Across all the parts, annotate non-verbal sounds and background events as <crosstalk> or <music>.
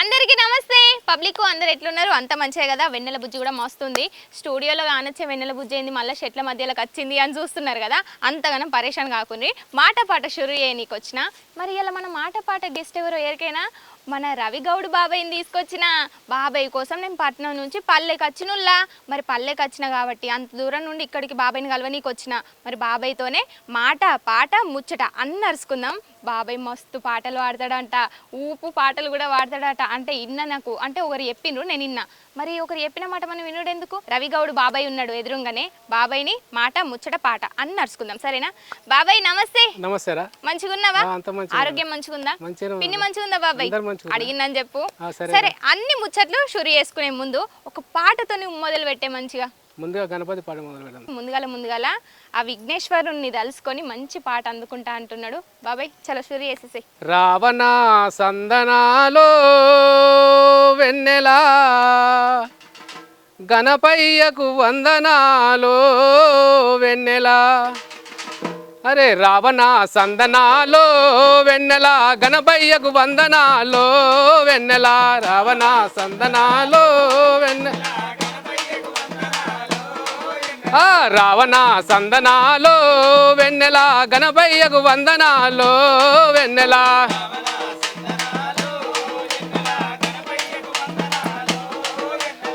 అందరికీ నమస్తే. పబ్లిక్ అందరు ఎట్లున్నారు? అంత మంచిదే కదా? వెన్నెల బుజ్జి కూడా మస్తుంది. స్టూడియోలో కానొచ్చే వెన్నెల బుజ్జి ఏంది? మళ్ళీ చెట్ల మధ్యలోకి వచ్చింది అని చూస్తున్నారు కదా? అంతగానం పరేషాన్ కాకుండా మాట పాట షురు చేయనీకి వచ్చిన మరి ఇలా మన మాట పాట గెస్ట్ ఎవరో? ఎవరికైనా మన రవి గౌడ్ బాబాయ్ని తీసుకొచ్చిన బాబాయ్ కోసం నేను పట్నం నుంచి పల్లెకి వచ్చినుల్లా మరి పల్లెకి వచ్చిన కాబట్టి అంత దూరం నుండి ఇక్కడికి బాబాయ్ని కలవనీకి వచ్చిన మరి బాబాయ్తోనే మాట పాట ముచ్చట అన్ని అరుచుకుందాం బాబాయ్ మస్తు పాటలు పాడతాడంట ఊపు పాటలు కూడా పాడతాడట. అంటే ఇన్న నాకు అంటే ఒకరు చెప్పిండ్రు నేను ఇన్నా. మరి ఒకరు చెప్పిన మాట మనం వినుడు ఎందుకు రవి గౌడ్ బాబాయ్ ఉన్నాడు ఎదురుగానే. బాబాయ్ని మాట ముచ్చట పాట అన్ని అరుచుకుందాం సరేనా? బాబాయ్ నమస్తే. నమస్తే మంచిగా ఆరోగ్యం మంచిగుందా. పిన్ని మంచిగుందా బాబాయ్. అడిగిందని చెప్పు. సరే అన్ని ముచ్చట్లు షురు చేసుకునే ముందు ఒక పాటతో మొదలు పెట్టే మంచిగా. ముందుగా గణపతి పాట మొదలు పెడదాం. ముందుగాల ముందుగాల ఆ విఘ్నేశ్వరుణ్ణి తలుసుకొని మంచి పాట అందుకుంటా అంటున్నాడు. బాబాయ్ చలో షురు చేసేసి రావణ సందనాలో వెన్నెలా గణపయ్యకు వందనాలో వెన్నెలా? అరే రావణ సందనాలో వెన్నెల గణపయ్యకు వందనాలో వెన్నెల? రావణ సందనాలో వెన్నెల? ఆ రావణ సందనాలో వెన్నెల గణపయ్యకు వందనాలో వెన్నెల.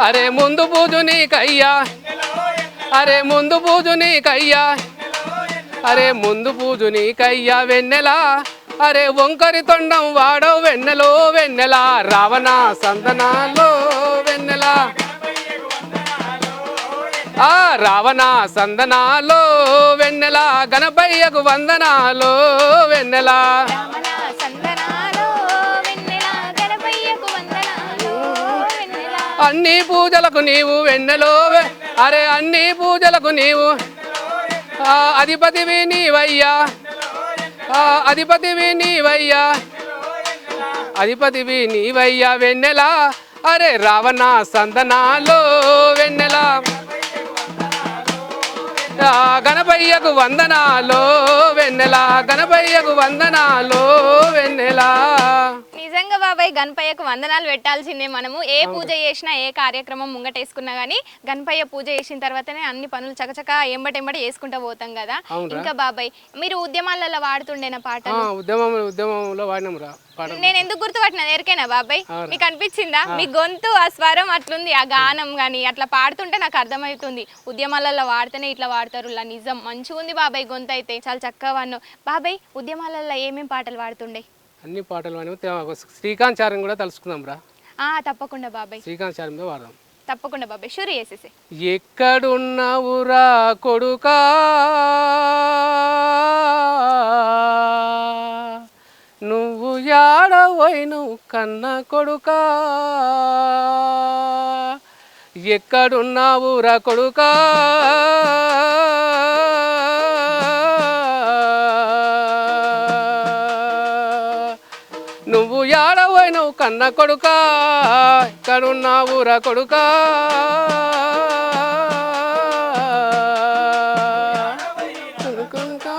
అరే ముందు పూజు నీకయ్యా. అరే ముందు పూజు నీకయ్యా. అరే ముందు పూజు నీకయ్యా వెన్నెల. అరే వంకరి తొండం వాడో వెన్నెలో వెన్నెల. రావణ సందనాలో వెన్నెల. ఆ రావణ సందనాలో వెన్నెల గణపయ్యకు వందనాలో వెన్నెల. అన్ని పూజలకు నీవు వెన్నెలో అరే అన్ని పూజలకు నీవు అధిపతివి నీవయ్యా. అధిపతివి నీవయ్యా. అధిపతివి నీవయ్యా వెన్నెల. అరే రావణ సందనాలో వెన్నెల. గణపయ్యకు వందనాలో వెన్నెల గణపయ్యకు వందనాలో వెన్నెల? నిజంగా బాబాయ్ గణపయ్యకు వందనాలు పెట్టాల్సిందే మనము. ఏ పూజ చేసినా ఏ కార్యక్రమం ముంగటేసుకున్నా గానీ గణపయ్య పూజ చేసిన తర్వాతనే అన్ని పనులు చకచక ఎంబటెంబటి చేసుకుంటా పోతాం కదా. ఇంకా బాబాయ్ మీరు ఉద్యమాలలో వాడుతుండేన పాట ఉద్యమంలో నేను ఎందుకు గుర్తుపట్టిన? ఎరికైనా బాబాయ్. మీకు అనిపించిందా? మీ గొంతు ఆ స్వరం అట్లుంది ఆ గానం గాని అట్లా పాడుతుంటే నాకు అర్థమవుతుంది. ఉద్యమాలలో వాడితేనే ఇట్లా వాడతారు ఇలా నిజం. మంచిగా ఉంది బాబాయ్ గొంతు అయితే చాలా చక్కగా బాబాయ్ ఉద్యమాలలో ఏమేం పాటలు పాడుతుండే అన్ని పాటలు శ్రీకాంత్ చారం కూడా తలుసుకుందాం రా. ఆ తప్పకుండా బాబాయ్. శ్రీకాంత్ చారంతో వాడదాం. తప్పకుండా బాబాయ్ షూర్ చేసేసి. ఎక్కడున్నావురా కొడుకా? నువ్వు యాడవైను కన్న కొడుకా? ఎక్కడున్నావురా కొడుకా? యాడవైనవు కన్న కొడుకా ఎక్కడున్నావురా కొడుకా కొడుకా.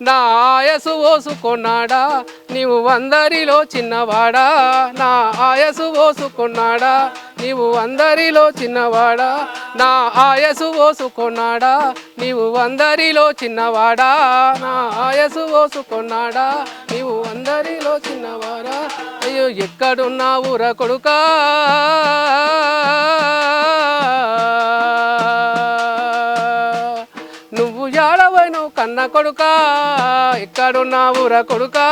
నా ఆయసు ఓసుకున్నాడా నీవు అందరిలో చిన్నవాడా నా ఆయసు ఓసుకున్నాడా నీవు అందరిలో చిన్నవాడా? నా ఆయసు ఓసుకున్నాడా? నీవు అందరిలో చిన్నవాడా? నా ఆయసు ఓసుకున్నాడా? నీవు అందరిలో చిన్నవాడా? అయ్యో ఎక్కడున్నావురా కొడుకా? నువ్వు జాడవైనవు కన్న కొడుకా? ఊర కొడుకా?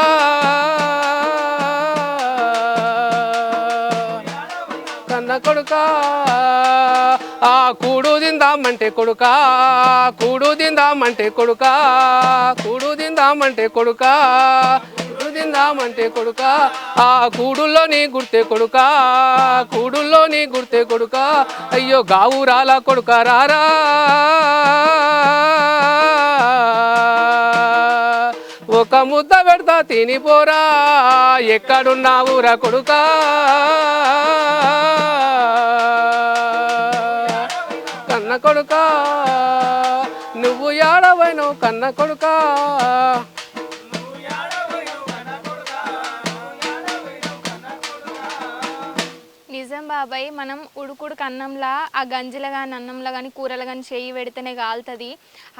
కొడుకా? ఆ కూడు తిందామంటే కొడుకా? కూడు తిందామంటే కొడుకా? కూడు తిందామంటే కొడుకా? కూడు తిందామంటే కొడుకా? ఆ కూడుల్లోని గుర్తే కొడుకా? కూడుల్లోని గుర్తే కొడుకా? అయ్యో గావురాల కొడుక రారా? ఒక ముద్ద పెడతా తినిపోరా ఎక్కడున్నావురా కొడుకా. కన్న కొడుకా. నువ్వు యాడవైనవు కన్న కొడుకా. బాబాయ్ మనం ఉడుకుడుకు అన్నంలా ఆ గంజిలో కానీ అన్నంలో కానీ కూరలు కానీ చేయి పెడితేనే కాలుతుంది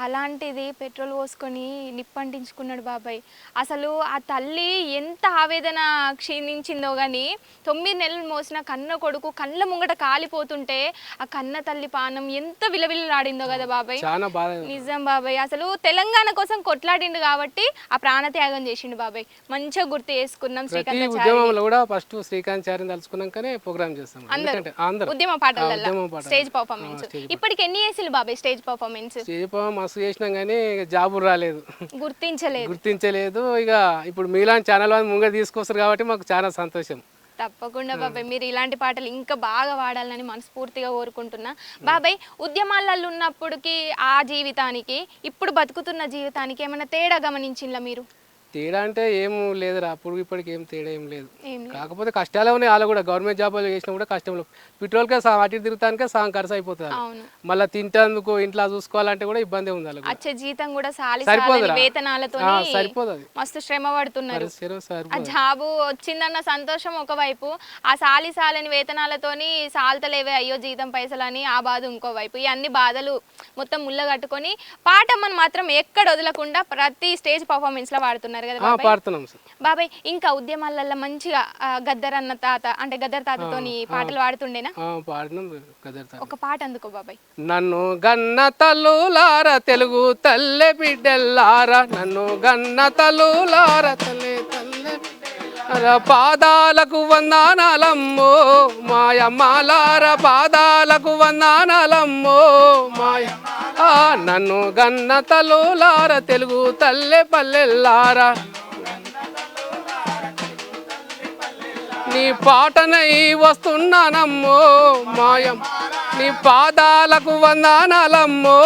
అలాంటిది పెట్రోల్ పోసుకొని నిప్పంటించుకున్నాడు బాబాయ్. అసలు ఆ తల్లి ఎంత ఆవేదన క్షీణించిందో కానీ తొమ్మిది నెలలు మోసిన కన్న కొడుకు కళ్ళ ముంగట కాలిపోతుంటే ఆ కన్న తల్లి పానం ఎంత విలవిల్లాడిందో కదా బాబాయ్. నిజం బాబాయ్. అసలు తెలంగాణ కోసం కొట్లాడిండు కాబట్టి ఆ ప్రాణత్యాగం చేసిండు బాబాయ్. మంచిగా గుర్తు చేసుకున్నాం శ్రీకాంత్ కూడా ఫస్ట్ శ్రీకాంత్ చారిని తలుచుకున్నాకనే ప్రోగ్రామ్ చేస్తాం. అందరూ. ఉద్యమ పాటలు. స్టేజ్ పర్ఫార్మెన్స్ ఇప్పటికి ఎన్ని బాబాయ్ స్టేజ్ పర్ఫార్మెన్స్ చేప మస్తు చేసినాం కానీ జాబు రాలేదు. గుర్తించలేదు. గుర్తించలేదు. ఇక ఇప్పుడు మీలాంటి ఛానల్ వాళ్ళు ముంగ తీసుకొస్తారు కాబట్టి మాకు చాలా సంతోషం. తప్పకుండా బాబాయ్. మీరు ఇలాంటి పాటలు ఇంకా బాగా వాడాలని మనస్ఫూర్తిగా కోరుకుంటున్నా. బాబాయ్ ఉద్యమాలలో ఉన్నప్పటికి ఆ జీవితానికి ఇప్పుడు బతుకుతున్న జీవితానికి ఏమైనా తేడా గమనించిందా మీరు? తేడా అంటే ఏం లేదురా. అప్పుడు ఇప్పటికి ఏం తేడా ఏం లేదు. కాకపోతే కష్టాలే ఉన్నాయి. వాళ్ళు కూడా గవర్నమెంట్ జాబ్ చేసినా కూడా కష్టంలో పెట్రోల్కే సా అటు తిరుగుతానికే సగం ఖర్చు అయిపోతుంది. మళ్ళీ తింటేందుకు ఇంట్లో చూసుకోవాలంటే కూడా ఇబ్బంది ఉంది వచ్చే జీతం కూడా వేతనాలతో సరిపోదు మస్తు శ్రమ పడుతున్నారు. జాబు వచ్చిందన్న సంతోషం ఒకవైపు ఆ సాలి సాలని వేతనాలతోని సాల్తలేవే అయ్యో జీతం పైసలని ఆ బాధ ఇంకోవైపు. ఈ అన్ని బాధలు మొత్తం ముళ్ళ కట్టుకొని పాటమ్మని మాత్రం ఎక్కడ వదలకుండా ప్రతి స్టేజ్ పర్ఫార్మెన్స్లో వాడుతున్నారు కదా పాడుతున్నాం సార్. బాబాయ్ ఇంకా ఉద్యమాలలో మంచిగా గద్దర్ అన్న తాత అంటే గద్దర్ తాతతోని పాటలు పాడుతుండేనా? ఒక పాట అందుకో బాబాయ్. నన్ను గన్న తల్లులార తెలుగు తల్లె బిడ్డెల్లార. నన్ను గన్న తల్లులార తల్లె తల్లె. పాదాలకు వందనాలమ్మో మాయమ్మలార పాదాలకు వందనాలమ్మో మాయ నన్ను గన్న తలులార తెలుగు తల్లె పల్లెల్లార. నీ పాటనై వస్తున్నానమ్మో మాయం నీ పాదాలకు వందనాలమ్మో.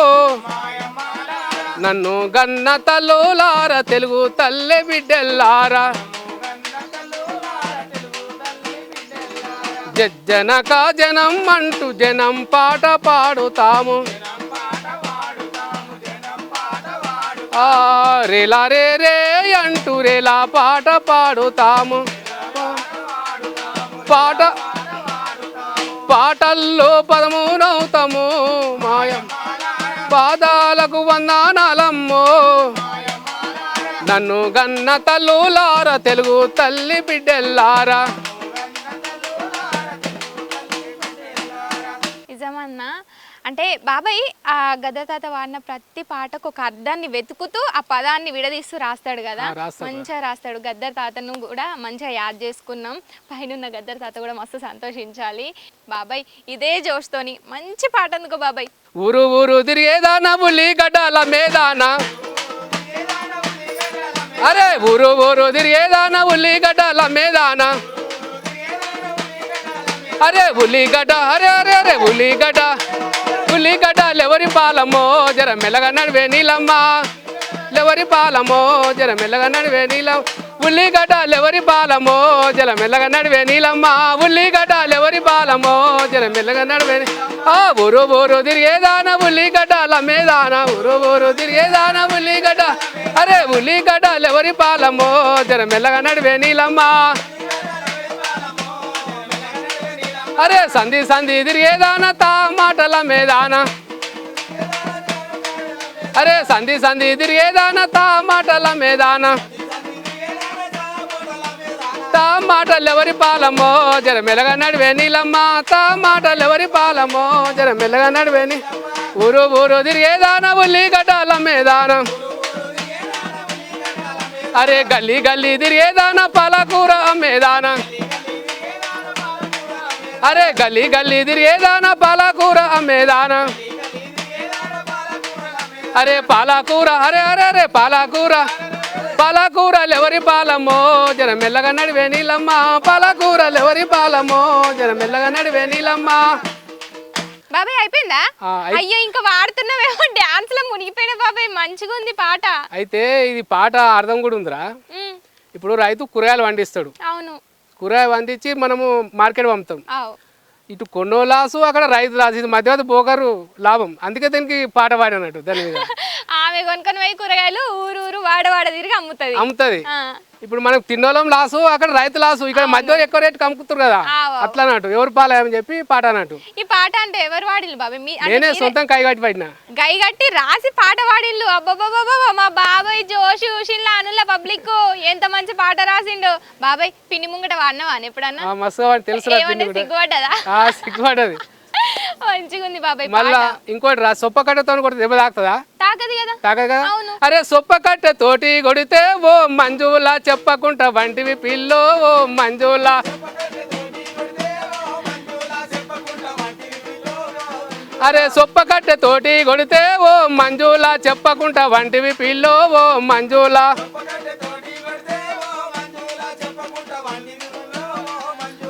నన్ను గన్న తలులార తెలుగు తల్లె బిడ్డెల్లారా. జనక జనం అంటూ జనం పాట పాడుతాము. ఆ రేలా రే రే అంటూ రేలా పాట పాడుతాము. పాట పాటల్లో పదమునవుతాము. మాయం పాదాలకు వందనాలమ్మో. నన్ను గన్న తల్లులార తెలుగు తల్లి బిడ్డెల్లారా. నిజమన్నా అంటే బాబాయ్ ఆ గద్ద తాత వాడిన ప్రతి పాటకు ఒక అర్థాన్ని వెతుకుతూ ఆ పదాన్ని విడదీస్తూ రాస్తాడు కదా. మంచిగా రాస్తాడు. గద్దర్ తాతను కూడా మంచిగా యాద్ చేసుకున్నాం. పైన గద్దర్ తాత కూడా మస్తు సంతోషించాలి. బాబాయ్ ఇదే జోష్తోని. మంచి పాట అందుకో బాబాయ్. ఊరు ఊరు తిరిగేదానా మేదానా? అరే ఊరు ఊరు తిరిగేదానా ఉల్లి గడ్డాల మేదానా? అరే ఉల్లిగడ్డ అరే అరే అరే ఉల్లిగడ్డ. ఉల్లిగడ్డ లెవరి పాలమో జర మెల్లగా నడివే నీలమ్మ. లెవరి పాలమో జర మెల్లగా నడివే నీలం. ఉల్లిగడ్డ లెవరి పాలమో జల మెల్లగా నడివే నీలమ్మ. ఉల్లిగడ్డ లెవరి పాలమో జల మెల్లగా నడివే ఆ ఊరు ఊరు తిరిగేదాన ఉల్లిగడ్డ లమ్మేదాన. ఊరు ఊరు తిరిగేదాన ఉల్లిగడ్డ. అరే ఉల్లిగడ్డ లెవరి పాలమో జర మెల్లగా నడివే నీలమ్మ. అరే సంధి సంధి తిరిగేదాన తా మాటల మేదాన. అరే సంధి సంధి తిరిగేదాన తా మాటల మేదాన. తా మాటలు ఎవరి పాలమో? జర మెలగ నడివే నీలమ్మ. తా మాటలు ఎవరి పాలమో? జర మెలగ నడివే నీ ఊరు ఊరు తిరిగేదానా ఉల్లి గడ్డాల మేదానా. అరే గల్లీ గల్లీ తిరిగేదానా పాలకూర మేదానా. అరే గల్లీ గల్లీ తిరిగేదాన పాలకూర అమ్మేదాన. అరే పాలకూర అరే అరే అరే పాలకూర. పాలకూరలు ఎవరి పాలమో జర మెల్లగా నడివే నీలమ్మ. పాలకూరలు ఎవరి పాలమో జర మెల్లగా నడివే నీలమ్మ. బాబాయ్ అయిపోయిందా? అయ్యో ఇంకా వాడుతున్నావేమో. డాన్స్లో మునిగిపోయిన బాబాయ్ మంచిగా ఉంది పాట. అయితే ఇది పాట అర్థం కూడా ఉందిరా. ఇప్పుడు రైతు కూరగాయలు పండిస్తాడు. అవును. కూరగాయలు పండించి మనము మార్కెట్ పంపుతాం. ఇటు కొన్నో లాసు అక్కడ రైతు లాసు ఇది మధ్యవర్తి పోకరు లాభం. అందుకే దీనికి పాట పాడినట్టు దాని మీద. <laughs> ఆమె కొనుక్కొని పోయి కూరగాయలు ఊరు ఊరు వాడ వాడ తిరిగి అమ్ముతుంది. అమ్ముతుంది. ఇప్పుడు మనకు తిన్నోళ్ళం లాసు అక్కడ రైతు లాసు. ఇక్కడ మధ్యలో ఎక్కువ రేటు కమ్ముకుతారు కదా. అట్లా అన్నట్టు. ఎవరు పాలేమని చెప్పి పాట అన్నట్టు. ఈ పాట అంటే ఎవరు వాడిల్లు బాబాయ్ నేనే సొంతం కైగట్టి పడినా. గై గట్టి రాసి పాట అబ్బబ్బబ్బబ్బ మా బాబాయ్ జోష్ అనుల పబ్లిక్ ఎంత మంచి పాట రాసిండు. బాబాయ్ పిన్ని ముంగట వాడినవా ఎప్పుడన్నా? వాడిని తెలుసు కూడా సిగ్గుపడ్డదా. సిగ్గుపడ్డది మంచిగుంది బాబాయ్ మళ్ళా ఇంకోటి రా సొప్ప కట్టతో కూడా దెబ్బ తాకుతుందా? తాకది కదా. తాకదు కదా. అరే సొప్ప కట్టె తోటి కొడితే ఓ మంజులా చెప్పకుంటా వంటివి పిల్లో ఓ మంజులా. అరే సొప్ప కట్టె తోటి కొడితే ఓ మంజులా చెప్పకుంటా వంటివి పిల్లో ఓ మంజులా.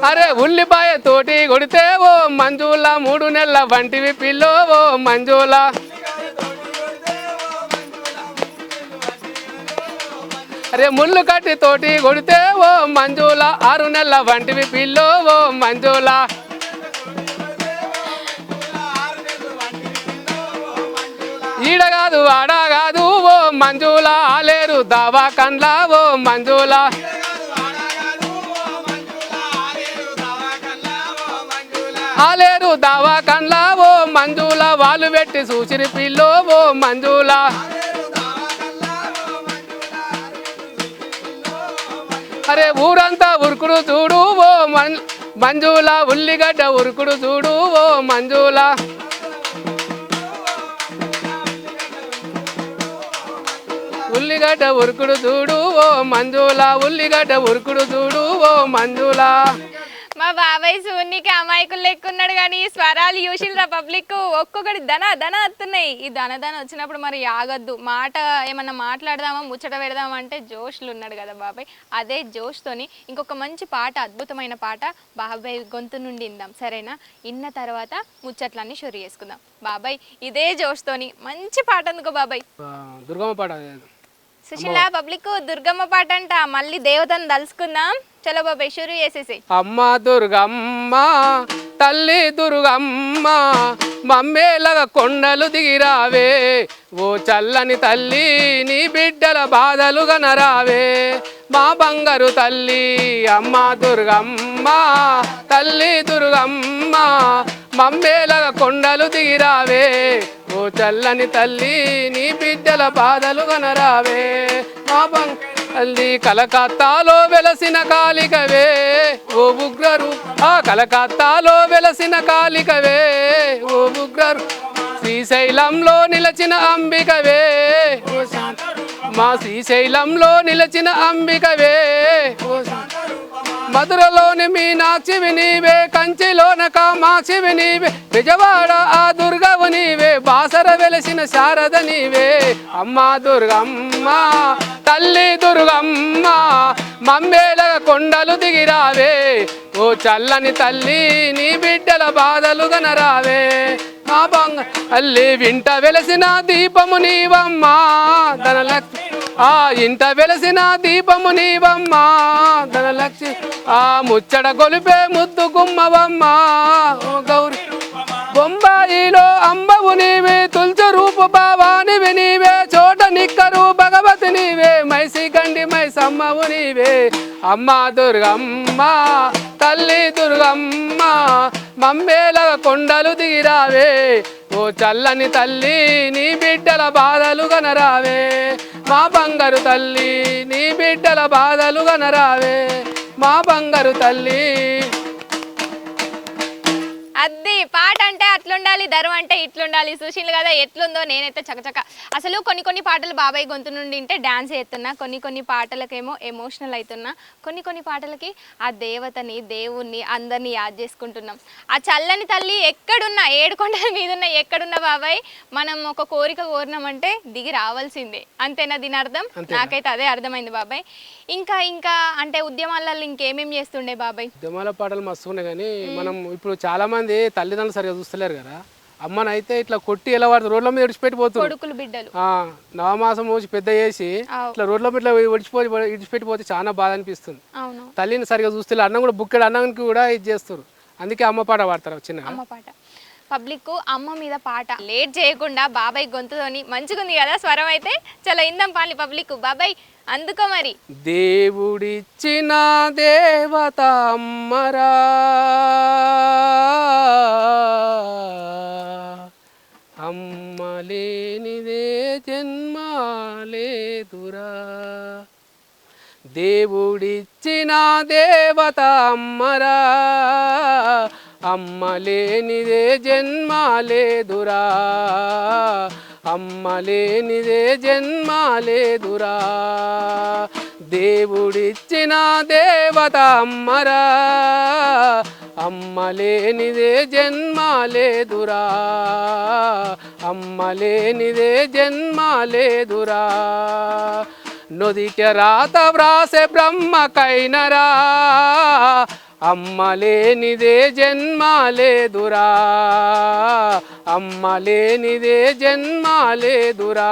అరే ఉల్లిపాయ తోటి కొడితే ఓ మంజుల మూడు నెలల వంటివి పిల్లో ఓ మంజుల. అరే ముళ్ళు కట్టి తోటి కొడితే ఓ మంజుల ఆరు నెలల వంటివి పిల్లో ఓ మంజుల. ఈడ కాదు ఆడ కాదు ఓ మంజుల ఆలేరు దావా కండ్లా ఓ మంజుల. ఆలేరు దావా ఓ మంజుల వాళ్ళు పెట్టి సూచిరి పిల్లో ఓ మంజుల. అరే ఊరంతా ఉరుకుడు చూడు ఓ మం- మంజుల ఉల్లిగడ్డ ఉరుకుడు చూడు ఓ మంజుల. ఉల్లిగడ్డ ఉరుకుడు చూడు ఓ మంజుల ఉల్లిగడ్డ ఉరుకుడు చూడు ఓ మంజుల. మా బాబాయ్ సూనికి అమాయకులు లెక్కున్నాడు కానీ స్వరాలు యూషిల్రా పబ్లిక్. ఒక్కొక్కటి ధన ధన వస్తున్నాయి ఈ ధన ధన వచ్చినప్పుడు మరి ఆగద్దు. మాట ఏమన్నా మాట్లాడదామా ముచ్చట పెడదామా అంటే జోష్లు ఉన్నాడు కదా బాబాయ్. అదే జోష్తోని ఇంకొక మంచి పాట అద్భుతమైన పాట బాబాయ్ గొంతు నుండి ఇందాం సరేనా? ఇన్న తర్వాత ముచ్చట్లన్నీ షురు చేసుకుందాం. బాబాయ్ ఇదే జోష్తోని మంచి పాట అందుకో బాబాయ్? దుర్గమ్మ పాట. సుశీల పబ్లిక్ దుర్గమ్మ పాట అంట మళ్ళీ దేవతను తలుసుకుందాం చలో బాబాయ్ షురు చేసేసి. అమ్మ దుర్గమ్మ తల్లి దుర్గమ్మ మమ్మేలగ కొండలు దిగిరావే. ఓ చల్లని తల్లి నీ బిడ్డల బాధలు గనరావే. మా బంగారు తల్లి అమ్మ దుర్గమ్మ తల్లి దుర్గమ్మ మమ్మేలగ కొండలు దిగిరావే. ఓ చల్లని తల్లి నీ బిడ్డల బాధలు గనరావే మా బంగ తల్లి కలకత్తాలో వెలసిన కాలికవే. ఓ ఉగ్రరు ఆ కలకత్తాలో వెలసిన కాలికవే. ఓ ఉగ్రరు శ్రీశైలంలో నిలచిన అంబికవే. మా శ్రీశైలంలో నిలచిన అంబికవే. ఓ శాంత మధురలోని మీనాక్షివి నీవే కంచిలోన కామాక్షివి నీవే విజవాడ ఆ దుర్గవు నీవే బాసర వెలసిన శారద నీవే. అమ్మా దుర్గమ్మ తల్లి దుర్గమ్మ మమ్మేల కొండలు దిగిరావే ఓ చల్లని తల్లి నీ బిడ్డల బాధలు గనరావే. మా బంగ అల్లి వింట వెలసిన దీపము నీవమ్మా ధనలక్ష్మి. ఆ ఇంట వెలసిన దీపము నీవమ్మా ధనలక్ష్మి. ఆ ముచ్చట గొలిపే ముద్దు గుమ్మవమ్మా ఓ గౌరీ. బొంబాయిలో అంబవు నీవే తుల్చ రూపు భావానివి నీవే చోట నిక్కరు భగవతి నీవే మైసి గండి మైసమ్మవు నీవే. అమ్మ దుర్గమ్మ తల్లి దుర్గమ్మ మమ్మేల కొండలు దిగిరావే. ఓ చల్లని తల్లి నీ బిడ్డల బాధలు గనరావే. మా బంగారు తల్లి నీ బిడ్డల బాధలు గనరావే. మా బంగారు తల్లి అది పాట అంటే అట్లుండాలి ధరం అంటే ఇట్లుండాలి. చూసిండ్రు కదా ఎట్లుందో నేనైతే చకచక. అసలు కొన్ని కొన్ని పాటలు బాబాయ్ గొంతు నుండి వింటే డాన్స్ చేస్తున్నా కొన్ని కొన్ని పాటలకేమో ఎమోషనల్ అవుతున్నా కొన్ని కొన్ని పాటలకి ఆ దేవతని దేవుణ్ణి అందరినీ యాద్ చేసుకుంటున్నాం. ఆ చల్లని తల్లి ఎక్కడున్నా ఏడుకొండల మీద ఉన్న ఎక్కడున్నా బాబాయ్ మనం ఒక కోరిక కోరినామంటే దిగి రావాల్సిందే. అంతేనా దీని అర్థం? నాకైతే అదే అర్థమైంది బాబాయ్. ఇంకా ఇంకా అంటే ఉద్యమాలలో ఇంకేమేం చేస్తుండే బాబాయ్? ఉద్యమాల పాటలు మస్తు ఉన్నాయి కానీ మనం ఇప్పుడు చాలా మంది తల్లిదండ్రులు సరిగా చూస్తలేరు కదా. అమ్మనైతే ఇట్లా కొట్టి ఎలా పడుతుంది రోడ్ల మీద విడిచిపెట్టిపోతుంది కొడుకులు బిడ్డలు. నవమాసం వచ్చి పెద్ద చేసి. ఇట్లా రోడ్ల మీద విడిచిపోయి విడిచిపెట్టిపోతే చాలా బాధ అనిపిస్తుంది. తల్లిని సరిగా చూస్తే అన్నం కూడా బుక్కెడు అన్నానికి కూడా ఇది చేస్తారు. అందుకే అమ్మ పాట పాడతారు చిన్న అమ్మ పాట. పబ్లిక్ అమ్మ మీద పాట. లేట్ చేయకుండా బాబాయ్ గొంతుతోని మంచిగుంది కదా స్వరం అయితే. చలో ఇందాం పాలి పబ్లిక్ బాబాయ్ అందుకో మరి. దేవుడిచ్చిన దేవత అమ్మరా. అమ్మలేనిదే జన్మాలేదురా. దేవుడిచ్చిన దేవత అమ్మరా. అమ్మ లేనిదే జన్మ లేదురా అమ్మ లేనిదే జన్మ లేదురా దేవుడిచ్చిన దేవత అమ్మరా. అమ్మ లేనిదే జన్మ లేదురా అమ్మ లేనిదే జన్మ లేదురా నొదిట రాత వ్రాసే బ్రహ్మకైనరా అమ్మలేనిదే జన్మాలేదురా. అమ్మలేనిదే జన్మాలేదురా.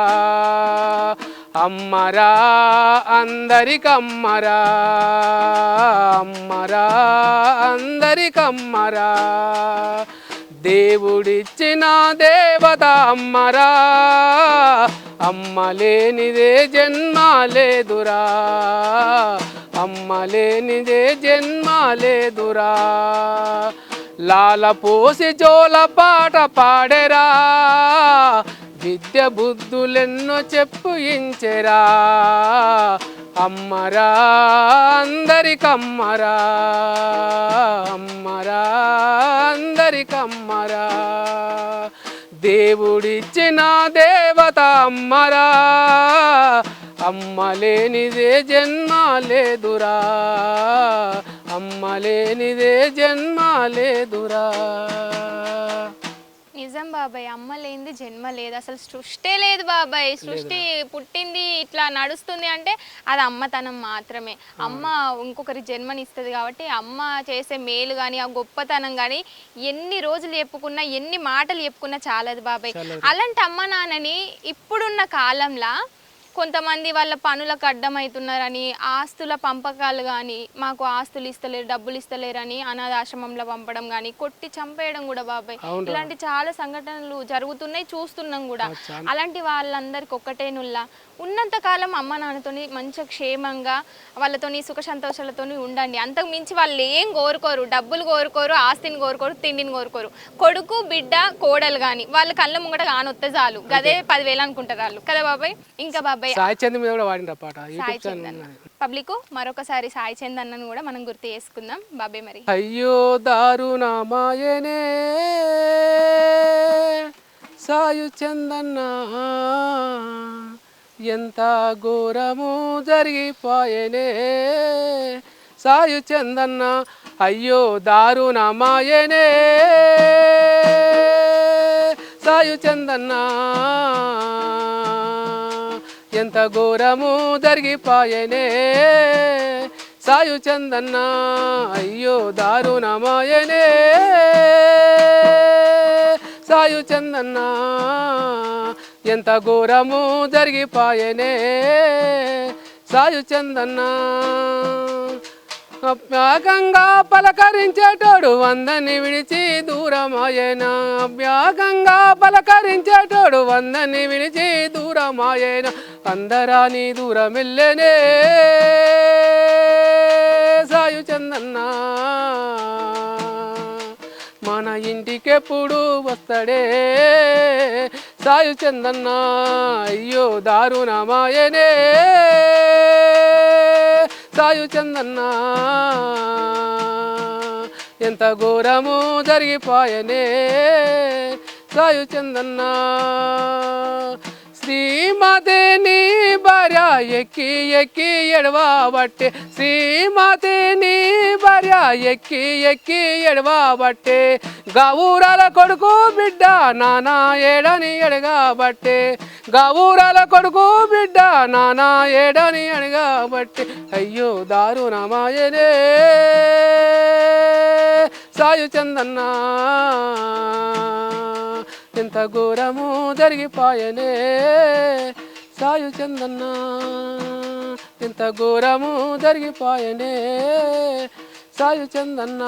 అమ్మరా అందరికమ్మరా. అమ్మరా అందరికమ్మరా. దేవుడిచ్చిన దేవత అమ్మరా. అమ్మలేనిదే జన్మాలేదురా అమ్మలేనిదే జన్మాలేదురా లాల పోసి జోల పాట పాడెరా. విద్య బుద్ధులెన్నో చెప్పుయించెరా అమ్మరా అందరికమ్మరా అమ్మరా అందరికమ్మరా. దేవుడిచ్చిన దేవత అమ్మరా అమ్మలేనిదే జన్మాలేదురా అమ్మలేనిదే జన్మాలేదురా నిజం బాబాయ్ అమ్మ లేనిది జన్మ లేదు. అసలు సృష్టే లేదు బాబాయ్. సృష్టి పుట్టింది ఇట్లా నడుస్తుంది అంటే అది అమ్మతనం మాత్రమే. అమ్మ ఇంకొకరి జన్మనిస్తుంది కాబట్టి అమ్మ చేసే మేలు కానీ ఆ గొప్పతనం కానీ ఎన్ని రోజులు చెప్పుకున్నా ఎన్ని మాటలు చెప్పుకున్నా చాలదు బాబాయ్. అలాంటి అమ్మ నాన్నని ఇప్పుడున్న కాలంలో కొంతమంది వాళ్ళ పనులకు అడ్డమవుతున్నారని ఆస్తుల పంపకాలు కానీ మాకు ఆస్తులు ఇస్తలేరు డబ్బులు ఇస్తలేరని అనాథాశ్రమంలో పంపడం కానీ కొట్టి చంపేయడం కూడా బాబాయ్. ఇలాంటి చాలా సంఘటనలు జరుగుతున్నాయి చూస్తున్నాం కూడా. అలాంటి వాళ్ళందరికి ఒక్కటే నుల్లా. ఉన్నంత కాలం అమ్మ నాన్నతోని మంచిగా క్షేమంగా వాళ్ళతోని సుఖ సంతోషాలతోని ఉండండి. అంతకు మించి వాళ్ళు ఏం కోరుకోరు. డబ్బులు కోరుకోరు ఆస్తిని కోరుకోరు తిండిని కోరుకోరు. కొడుకు బిడ్డ కోడలు కానీ వాళ్ళ కళ్ళ ముంగట కానొత్తే చాలు. గదే పదివేలు అనుకుంటారు వాళ్ళు. కదా బాబాయ్? ఇంకా బాబాయ్ పబ్లిక్ మరొకసారి సాయి చంద్ అన్నను కూడా మనం గుర్తు చేసుకుందాం. బాబాయ్ మరి. అయ్యో దారుణమాయనే. సాయు చందన్న ఎంత ఘోరము జరిగిపోయేనే? సాయు చందన్న అయ్యో దారుణమాయనే సాయు చందన్న ఎంత ఘోరము జరిగిపోయేనే? సాయు చందన్న అయ్యో దారుణమాయనే సాయు చందన్న ఎంత ఘోరము జరిగిపోయనే. సాయు చందన్న అభ్యాగంగా పలకరించేటోడు వందని విడిచి దూరమాయేనా. అభ్యాగంగా పలకరించేటోడు వందని విడిచి దూరమాయేనా. అందరాని దూరమిల్లెనే. సాయు చందన్న మన ఇంటికెప్పుడు వస్తాడే? దాయు చందన్న అయ్యో దారుణమాయనే దాయు చందన్న ఎంత ఘోరము జరిగిపోయనే. దాయు చందన్నా శ్రీమతి నీ భార్య ఎక్కి ఎక్కి ఎడవబట్టే శ్రీమతి నీ భార్య ఎక్కి ఎక్కి ఎడవబట్టే గౌరాల కొడుకు బిడ్డ నానా ఏడని ఎడగబట్టే గౌరాల కొడుకు బిడ్డ నానా ఏడని ఎడగబట్టే అయ్యో దారుణమాయనే. సాయు చందన్నా. ఎంత ఘోరము జరిగిపోయనే సాయు చందన్న ఎంత ఘోరము జరిగిపోయనే సాయు చందన్న.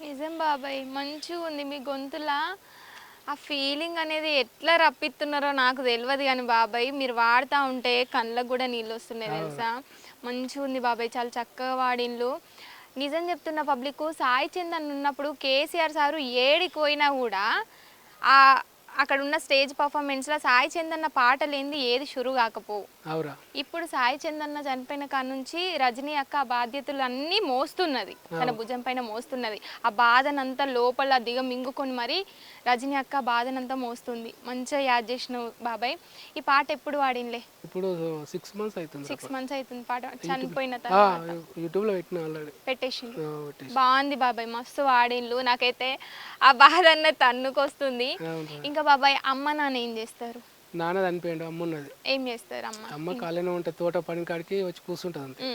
నిజం బాబాయ్ మంచిగా ఉంది మీ గొంతులా. ఆ ఫీలింగ్ అనేది ఎట్లా రప్పిస్తున్నారో నాకు తెలియదు కానీ బాబాయ్ మీరు వాడుతూ ఉంటే కళ్ళకు కూడా నీళ్ళు వస్తున్నాయి తెలుసా? మంచిగా ఉంది బాబాయ్ చాలా చక్కగా వాడిన్లు నిజం చెప్తున్న పబ్లిక్ సాయి చందన్ ఉన్నప్పుడు కేసీఆర్ సారు ఏడికి పోయినా కూడా ఆ అక్కడ ఉన్న స్టేజ్ పర్ఫార్మెన్స్లో సాయి చందన్న పాటలు ఏంది ఏది షురు కాకపోవు. అవురా. ఇప్పుడు సాయి చందన్న చనిపోయిన కాడ నుంచి రజనీ అక్క బాధ్యతలు అన్నీ మోస్తున్నది తన భుజం పైన మోస్తున్నది. ఆ బాధనంతా లోపల దిగ మింగుకొని మరి రజనీ అక్క బాధనంతా మోస్తుంది. మంచిగా యాద్ చేసినావు బాబాయ్. ఈ పాట ఎప్పుడు వాడినలే? ఇప్పుడు సిక్స్ మంత్స్ అవుతుంది సిక్స్ మంత్స్ అవుతుంది పాట. చనిపోయిన తర్వాత. పెట్టిన ఆల్రెడీ. పెట్టేసి బాగుంది బాబాయ్. మస్తు వాడిన్లు. నాకైతే ఆ బాధ అన్న తన్నుకొస్తుంది. అవునురా. ఇంకా బాబాయ్ అమ్మ నాన్న ఏం చేస్తారు? నాన్న చనిపోయిండు అమ్మ ఉన్నది. ఏం చేస్తారు అమ్మ? అమ్మ ఖాళీనే ఉంటుంది తోట పని కాడికి వచ్చి కూర్చుంటుంది అంతే.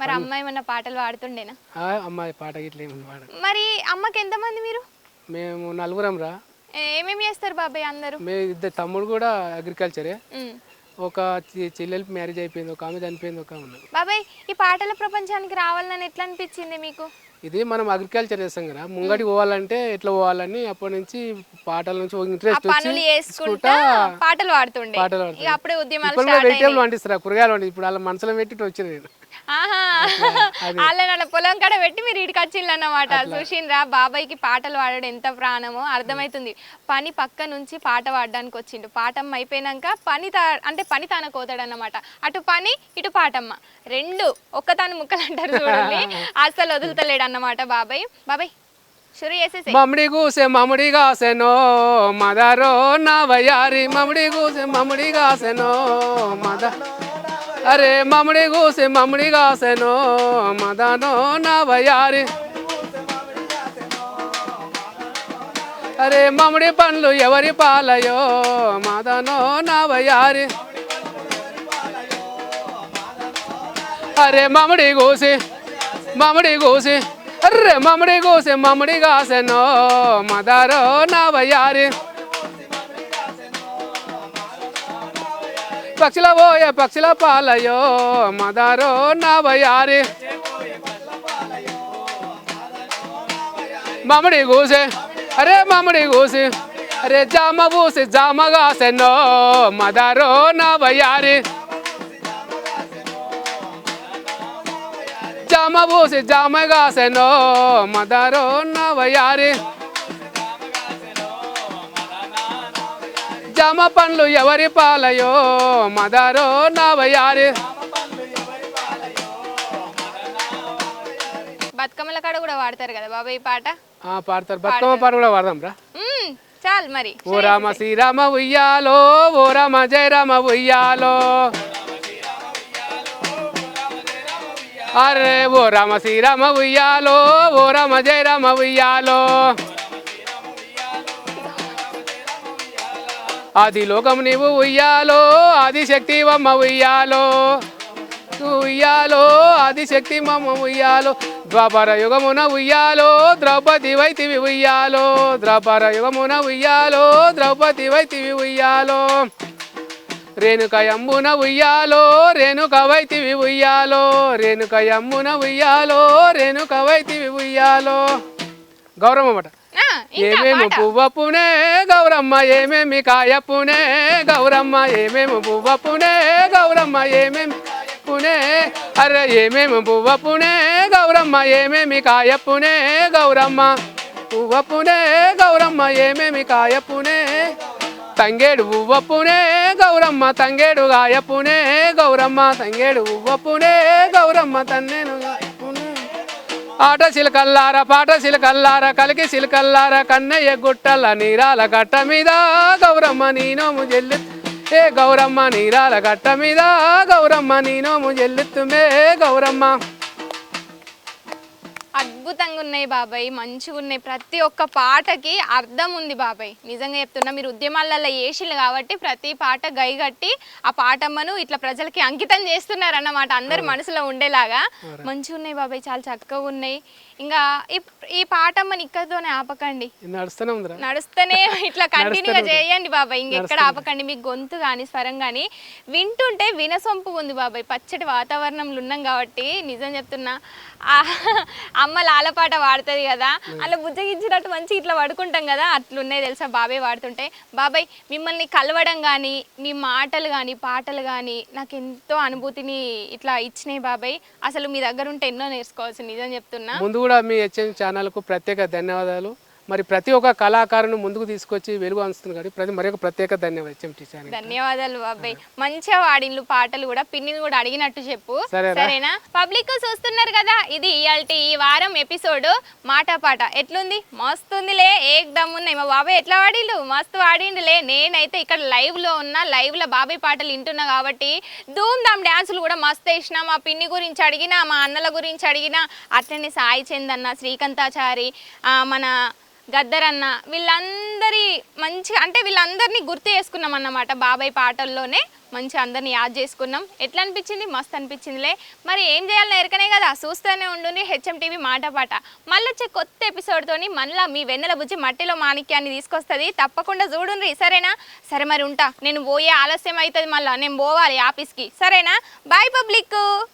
మరి అమ్మ ఏమన్నా పాటలు పాడుతుండేనా? ఆ, అమ్మాయి పాట గిట్ల ఏమి పాడ మరి అమ్మకి ఎంతమంది మీరు? మేము నలుగురం రా. ఏమేమి చేస్తారు బాబాయ్ అందరూ? మే ఇద్దరు తమ్ముడు కూడా అగ్రికల్చరే. ఒక చె- చెల్లెలకి మ్యారేజ్ అయిపోయింది ఒక ఆమె చనిపోయింది ఒక ఆమె బాబాయ్ ఈ పాటల ప్రపంచానికి రావాలని ఎట్లా అనిపించింది మీకు? ఇది మనం అగ్రికల్చర్ చేస్తాం కదా. ముంగడికి పోవాలంటే ఎట్లా పోవాలని అప్పటి నుంచి పాటల నుంచి ఇంట్రెస్ట్ చేసుకుంటా పాటలు పాడుతుండే. పాటలు అప్పుడే ఉద్యమాలు స్టార్ట్ వెజిటేబుల్ పండిస్తారా కూరగాయలు పండి ఇప్పుడు అలా మనసులో పెట్టి వచ్చిన నేను. వాళ్ళని అలా పొలం కాడ పెట్టి మీరు ఇడికి వచ్చిండ్రు అన్నమాట. చూసిండ్రా బాబాయ్కి పాటలు పాడడం ఎంత ప్రాణమో అర్థమవుతుంది పని పక్క నుంచి పాట పాడడానికి వచ్చిండు. పాటమ్మ అయిపోయినాక పని తా అంటే పని తాన కోతాడు అన్నమాట అటు పని ఇటు పాటమ్మ రెండు ఒక్కతాను ముక్కలు అంటారు చూడండి. <laughs> అసలు వదులుతలేడు అన్నమాట బాబాయ్ బాబాయ్ మమ్మడి కూసే మమ్మడి కాసెనో మదరో నా వయారి మమ్మడి కూసే మమ్మడి కాసెనో మద అరే మమ్మడి గూసి మమ్మడి కాసెనో మదనో నా అరే మమ్మడి పండ్లు ఎవరి పాలయో మదనో నా అరే మమ్మడి గూసి మమ్మడి గూసి అర్రే మమ్మడి గూసి మమ్మడి కాసెనో మదరో నా పక్షుల పోయే పక్షుల పాలయో మదారో నాభయారి మామిడి కూసి అరే మామిడి కూసి అరే జామ పూసి జామగా సెన్నో మదారో నాభయారి జామ పూసి జామగా సెన్నో మదారో నాభయారి జామ పండ్లు ఎవరి పాలయో? మదరో నా వయారి బతుకమ్మల కాడ కూడా వాడతారు కదా బాబాయ్ ఈ పాట? ఆ, పాడతారు. బతుకమ్మ పాట కూడా పాడదాం రా. చాలు మరి. ఓ రామ శ్రీరామ ఉయ్యాలో ఓ రామ జయ రామ ఉయ్యాలో. అరే ఓ రామ శ్రీరామ ఉయ్యాలో ఓ రామ జయ రామ ఉయ్యాలో. ఆది లోకం నీవు ఉయ్యాలో ఆది శక్తి వమ్మ ఉయ్యాలో. ఉయ్యాలో ఆది శక్తి మమ్మ ఉయ్యాలో. ద్వాపర యుగమున ఉయ్యాలో ద్రౌపది వైతివి ఉయ్యాలో. ద్వాపర యుగమున ఉయ్యాలో ద్రౌపది వైతివి ఉయ్యాలో. రేణుక యమ్మున ఉయ్యాలో రేణుక వైతివి ఉయ్యాలో. రేణుక యమ్మున ఉయ్యాలో రేణుక వైతివి ఉయ్యాలో. గౌరవమట ఏమేమి పువ్వప్పునే గౌరమ్మ ఏమేమి కాయప్పునే గౌరమ్మ ఏమేమి పువ్వప్పునే గౌరమ్మ ఏమేమి పునే అరే ఏమేమి పువ్వప్పునే గౌరమ్మ ఏమేమి కాయప్పునే గౌరమ్మ? పువ్వప్పునే గౌరమ్మ ఏమేమి కాయప్పునే తంగేడు ఉవ్వప్పునే గౌరమ్మ తంగేడు గాయప్పునే గౌరమ్మ తంగేడు ఉవ్వప్పునే గౌరమ్మ తన్నేను గాయప్పునే ఆట సిలకల్లార పాట సిలకల్లార కలికి సిలకల్లార కన్నయ్య గుట్టల నీరాల గట్ట మీద గౌరమ్మ నీనోము జల్లు ఏ గౌరమ్మ నీరాల గట్ట మీద గౌరమ్మ నీనోము జల్లుతుమే గౌరమ్మ. అద్భుతంగా ఉన్నాయి బాబాయ్ మంచిగా ఉన్నాయి. ప్రతి ఒక్క పాటకి అర్థం ఉంది బాబాయ్. నిజంగా చెప్తున్నా మీరు ఉద్యమాలలో వేసిళ్ళు కాబట్టి ప్రతి పాట గైగట్టి ఆ పాటమ్మను ఇట్లా ప్రజలకి అంకితం చేస్తున్నారు అన్నమాట అందరి మనసులో ఉండేలాగా. మంచిగా ఉన్నాయి బాబాయ్ చాలా చక్కగా ఉన్నాయి. ఇంకా ఈ ఈ పాటమ్మని ఇక్కడతోనే ఆపకండి. నడుస్తూనే ఇట్లా కంటిన్యూగా చేయండి బాబాయ్. ఇంకెక్కడ ఆపకండి మీ గొంతు కానీ స్వరం కానీ. వింటుంటే వినసొంపు ఉంది బాబాయ్. పచ్చటి వాతావరణంలో ఉన్నాం కాబట్టి నిజం చెప్తున్నా. అమ్మ లాలపాట వాడుతుంది కదా. అలా బుజ్జగించినట్టు మంచి ఇట్లా పడుకుంటాం కదా. అట్లున్నాయి తెలుసా బాబాయ్ వాడుతుంటే. బాబాయ్ మిమ్మల్ని కలవడం కానీ మీ మాటలు కానీ పాటలు కానీ నాకు ఎంతో అనుభూతిని ఇట్లా ఇచ్చినాయి బాబాయ్. అసలు మీ దగ్గర ఉంటే ఎన్నో నేర్చుకోవచ్చు నిజం చెప్తున్నా. ముందు కూడా మీ హెచ్ఎం ఛానల్కు ప్రత్యేక ధన్యవాదాలు. మరి ప్రతి ఒక్క కళాకారుని ముందుకు తీసుకొచ్చి వెలుగు కాబట్టి ప్రతి మరి ఒక ప్రత్యేక ధన్యవాదాలు ధన్యవాదాలు బాబాయ్ మంచిగా వాడిన్లు పాటలు కూడా పిన్నిని కూడా అడిగినట్టు చెప్పు. సరేనా? పబ్లిక్ చూస్తున్నారు కదా ఇది ఇయాల్టి ఈ వారం ఎపిసోడ్ మాట పాట. ఎట్లుంది? మస్తుందిలే ఏకదమ్ ఉన్నాయి మా బాబాయ్ ఎట్లా వాడిల్లు? మస్తు వాడిండులే. నేనైతే ఇక్కడ లైవ్లో ఉన్నా లైవ్లో బాబాయ్ పాటలు వింటున్నా కాబట్టి ధూమ్ ధామ్ డ్యాన్సులు కూడా మస్తు వేసిన. మా పిన్ని గురించి అడిగినా మా అన్నల గురించి అడిగినా అట్లనే సాయి చంద్ అన్న శ్రీకాంతాచారి మన గద్దరన్న వీళ్ళందరి మంచి అంటే వీళ్ళందరినీ గుర్తు చేసుకున్నాం అన్నమాట. బాబాయ్ పాటల్లోనే మంచి అందరిని యాద్ చేసుకున్నాం. ఎట్లా అనిపించింది? మస్తు అనిపించిందిలే. మరి ఏం చేయాలని ఎరకనే కదా చూస్తూనే ఉండుండి హెచ్ఎం టీవీ మాట పాట. మళ్ళీ వచ్చే కొత్త ఎపిసోడ్తోని మళ్ళీ మీ వెన్నెల బుజ్జి మట్టిలో మాణిక్యాన్ని తీసుకొస్తుంది. తప్పకుండా చూడుండ్రి సరేనా? సరే మరి ఉంటా. నేను పోయే ఆలస్యం అవుతుంది మళ్ళీ. నేను పోవాలి ఆఫీస్కి. సరేనా? Bye public